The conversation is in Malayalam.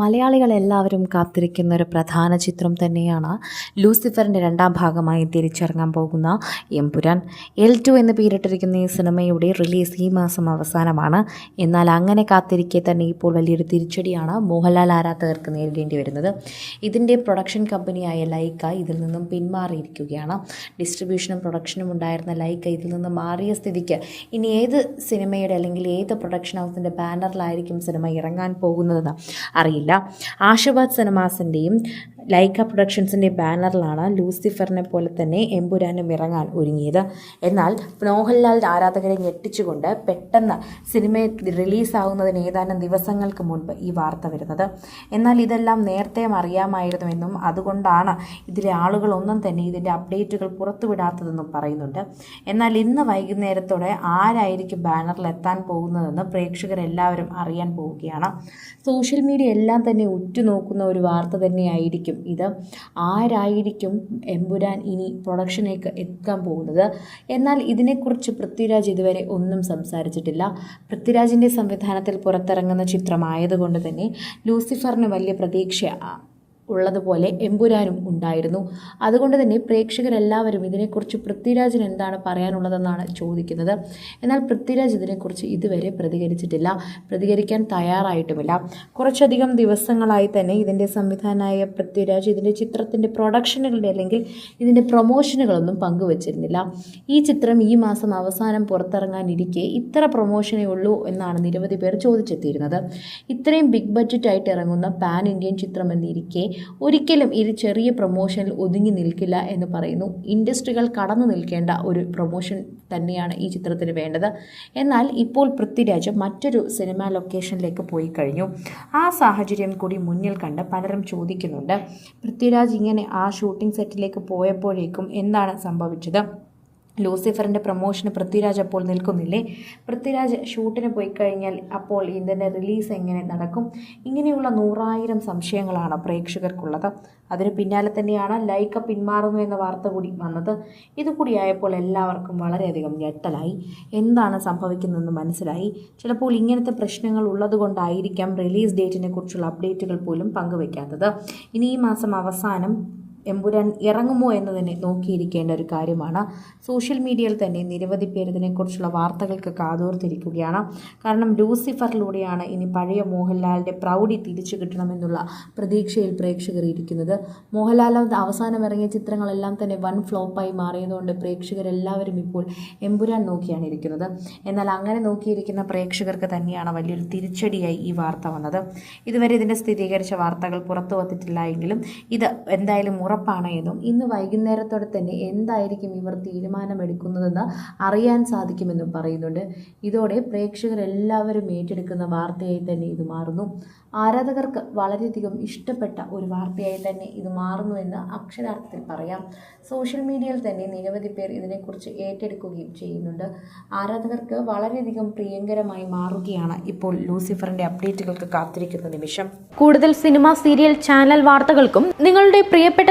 മലയാളികൾ എല്ലാവരും കാത്തിരിക്കുന്ന ഒരു പ്രധാന ചിത്രം തന്നെയാണ് ലൂസിഫറിന്റെ രണ്ടാം ഭാഗമായി തിരിച്ചിറങ്ങാൻ പോകുന്ന എംപുരാൻ. എൽ ടു എന്ന് പേരിട്ടിരിക്കുന്ന ഈ സിനിമയുടെ റിലീസ് ഈ മാസം അവസാനമാണ്. എന്നാൽ അങ്ങനെ കാത്തിരിക്കെ തന്നെ ഇപ്പോൾ വലിയൊരു തിരിച്ചടിയാണ് മോഹൻലാൽ ആരാധകർക്ക് നേരിടേണ്ടി വരുന്നത്. ഇതിന്റെ പ്രൊഡക്ഷൻ കമ്പനിയായ ലൈക്ക ഇതിൽ നിന്നും പിന്മാറിയിരിക്കുകയാണ്. ഡിസ്ട്രിബ്യൂഷനും പ്രൊഡക്ഷനും ഉണ്ടായിരുന്ന ലൈക്ക ഇതിൽ നിന്ന് മാറിയ സ്ഥിതിക്ക് ഇനി ഏത് സിനിമയുടെ അല്ലെങ്കിൽ ഏത് പ്രൊഡക്ഷൻ ഹൗസിന്റെ ബാനറിലായിരിക്കും സിനിമ ഇറങ്ങാൻ പോകുന്നതെന്ന് അറിയില്ല. ആശീർവാദ് സിനിമാസിന്റെയും ലൈക്ക പ്രൊഡക്ഷൻസിന്റെ ബാനറിലാണ് ലൂസിഫറിനെ പോലെ തന്നെ എമ്പുരാനും ഇറങ്ങാൻ ഒരുങ്ങിയത്. എന്നാൽ മോഹൻലാൽ ആരാധകരെ ഞെട്ടിച്ചുകൊണ്ട് പെട്ടെന്ന് സിനിമ റിലീസാവുന്നതിന് ഏതാനും ദിവസങ്ങൾക്ക് മുൻപ് ഈ വാർത്ത വരുന്നത്. എന്നാൽ ഇതെല്ലാം നേരത്തെ അറിയാമായിരുന്നുവെന്നും അതുകൊണ്ടാണ് ഇതിലെ ആളുകളൊന്നും തന്നെ ഇതിന്റെ അപ്ഡേറ്റുകൾ പുറത്തുവിടാത്തതെന്നും പറയുന്നുണ്ട്. എന്നാൽ ഇന്ന് വൈകുന്നേരത്തോടെ ആരായിരിക്കും ബാനറിൽ എത്താൻ പോകുന്നതെന്ന് പ്രേക്ഷകരെല്ലാവരും അറിയാൻ പോവുകയാണ്. സോഷ്യൽ മീഡിയ എല്ലാം തന്നെ ഉറ്റുനോക്കുന്ന ഒരു വാർത്ത തന്നെയായിരിക്കും ഇത് ആരായിരിക്കും എമ്പുരാൻ ഇനി പ്രൊഡക്ഷനിലേക്ക് എത്താൻ പോകുന്നത്? എന്നാൽ ഇതിനെക്കുറിച്ച് പൃഥ്വിരാജ് ഇതുവരെ ഒന്നും സംസാരിച്ചിട്ടില്ല. പൃഥ്വിരാജിന്റെ സംവിധാനത്തിൽ പുറത്തിറങ്ങുന്ന ചിത്രമായതുകൊണ്ട് തന്നെ ലൂസിഫറിന് വലിയ പ്രതീക്ഷ ഉള്ളതുപോലെ എമ്പുരാനും ഉണ്ടായിരുന്നു. അതുകൊണ്ട് തന്നെ പ്രേക്ഷകരെല്ലാവരും ഇതിനെക്കുറിച്ച് പൃഥ്വിരാജിന് എന്താണ് പറയാനുള്ളതെന്നാണ് ചോദിക്കുന്നത്. എന്നാൽ പൃഥ്വിരാജ് ഇതിനെക്കുറിച്ച് ഇതുവരെ പ്രതികരിച്ചിട്ടില്ല. പ്രതികരിക്കാൻ തയ്യാറായിട്ടുമില്ല. കുറച്ചധികം ദിവസങ്ങളായി തന്നെ ഇതിന്റെ സംവിധാനമായ പൃഥ്വിരാജ് ഇതിന്റെ ചിത്രത്തിന്റെ പ്രൊഡക്ഷനുകളുടെ അല്ലെങ്കിൽ ഇതിന്റെ പ്രൊമോഷനുകളൊന്നും പങ്കുവച്ചിരുന്നില്ല. ഈ ചിത്രം ഈ മാസം അവസാനം പുറത്തിറങ്ങാനിരിക്കെ ഇത്ര പ്രൊമോഷനേ ഉള്ളൂ എന്നാണ് നിരവധി പേർ ചോദിച്ചെത്തിയിരുന്നത്. ഇത്രയും ബിഗ് ബഡ്ജറ്റായിട്ട് ഇറങ്ങുന്ന പാൻ ഇന്ത്യൻ ചിത്രം എന്നിരിക്കെ ഒരിക്കലും ഇത് ചെറിയ പ്രൊമോഷനിൽ ഒതുങ്ങി നിൽക്കില്ല എന്ന് പറയുന്നു. ഇൻഡസ്ട്രികൾ കടന്നു നിൽക്കേണ്ട ഒരു പ്രൊമോഷൻ തന്നെയാണ് ഈ ചിത്രത്തിന് വേണ്ടത്. എന്നാൽ ഇപ്പോൾ പൃഥ്വിരാജ് മറ്റൊരു സിനിമാ ലൊക്കേഷനിലേക്ക് പോയി കഴിഞ്ഞു. ആ സാഹചര്യം കൂടി മുന്നിൽ കണ്ട് പലരും ചോദിക്കുന്നുണ്ട് പൃഥ്വിരാജ് ഇങ്ങനെ ആ ഷൂട്ടിംഗ് സെറ്റിലേക്ക് പോയപ്പോഴേക്കും എന്താണ് സംഭവിച്ചത്? ലൂസിഫറിന്റെ പ്രൊമോഷന് പൃഥ്വിരാജ് അപ്പോൾ നിൽക്കുന്നില്ലേ? പൃഥ്വിരാജ് ഷൂട്ടിന് പോയി കഴിഞ്ഞാൽ അപ്പോൾ ഇതിന്റെ റിലീസ് എങ്ങനെ നടക്കും? ഇങ്ങനെയുള്ള നൂറായിരം സംശയങ്ങളാണ് പ്രേക്ഷകർക്കുള്ളത്. അതിന് പിന്നാലെ തന്നെയാണ് ലൈക്ക പിന്മാറുന്നു എന്ന വാർത്ത കൂടി വന്നത്. ഇതുകൂടിയായപ്പോൾ എല്ലാവർക്കും വളരെയധികം ഞെട്ടലായി. എന്താണ് സംഭവിക്കുന്നതെന്ന് മനസ്സിലായി. ചിലപ്പോൾ ഇങ്ങനത്തെ പ്രശ്നങ്ങൾ ഉള്ളതുകൊണ്ടായിരിക്കാം റിലീസ് ഡേറ്റിനെ കുറിച്ചുള്ള അപ്ഡേറ്റുകൾ പോലും പങ്കുവയ്ക്കാത്തത് ഇനി ഈ മാസം അവസാനം എമ്പുരാൻ ഇറങ്ങുമോ എന്ന് തന്നെ നോക്കിയിരിക്കേണ്ട ഒരു കാര്യമാണ്. സോഷ്യൽ മീഡിയയിൽ തന്നെ നിരവധി പേർ ഇതിനെക്കുറിച്ചുള്ള വാർത്തകൾക്ക് കാതോർത്തിരിക്കുകയാണ്. കാരണം ലൂസിഫറിലൂടെയാണ് ഇനി പഴയ മോഹൻലാലിന്റെ പ്രൗഢി തിരിച്ചു കിട്ടണമെന്നുള്ള പ്രതീക്ഷയിൽ പ്രേക്ഷകർ ഇരിക്കുന്നത്. മോഹൻലാൽ അവസാനം ഇറങ്ങിയ ചിത്രങ്ങളെല്ലാം തന്നെ വൺ ഫ്ലോപ്പായി മാറിയതുകൊണ്ട് പ്രേക്ഷകരെല്ലാവരും ഇപ്പോൾ എമ്പുരാൻ നോക്കിയാണ് ഇരിക്കുന്നത്. എന്നാൽ അങ്ങനെ നോക്കിയിരിക്കുന്ന പ്രേക്ഷകർക്ക് തന്നെയാണ് വലിയൊരു തിരിച്ചടിയായി ഈ വാർത്ത വന്നത്. ഇതുവരെ ഇതിന്റെ സ്ഥിരീകരിച്ച വാർത്തകൾ പുറത്തു വന്നിട്ടില്ല എങ്കിലും ഇത് എന്തായാലും ഉറപ്പാണ് എന്നും ഇന്ന് വൈകുന്നേരത്തോടെ തന്നെ എന്തായിരിക്കും ഇവർ തീരുമാനമെടുക്കുന്നതെന്ന് അറിയാൻ സാധിക്കുമെന്നും പറയുന്നുണ്ട്. ഇതോടെ പ്രേക്ഷകരെല്ലാവരും ഏറ്റെടുക്കുന്ന വാർത്തയായി തന്നെ ഇത് മാറുന്നു. ആരാധകർക്ക് വളരെയധികം ഇഷ്ടപ്പെട്ട ഒരു വാർത്തയായി തന്നെ ഇത് മാറുന്നു എന്ന് അക്ഷരാർത്ഥത്തിൽ പറയാം. സോഷ്യൽ മീഡിയയിൽ തന്നെ നിരവധി പേർ ഇതിനെക്കുറിച്ച് ഏറ്റെടുക്കുകയും ചെയ്യുന്നുണ്ട്. ആരാധകർക്ക് വളരെയധികം പ്രിയങ്കരമായി മാറുകയാണ് ഇപ്പോൾ ലൂസിഫറിന്റെ അപ്ഡേറ്റുകൾക്ക് കാത്തിരിക്കുന്ന നിമിഷം. കൂടുതൽ സിനിമ സീരിയൽ ചാനൽ വാർത്തകൾക്കും നിങ്ങളുടെ പ്രിയപ്പെട്ട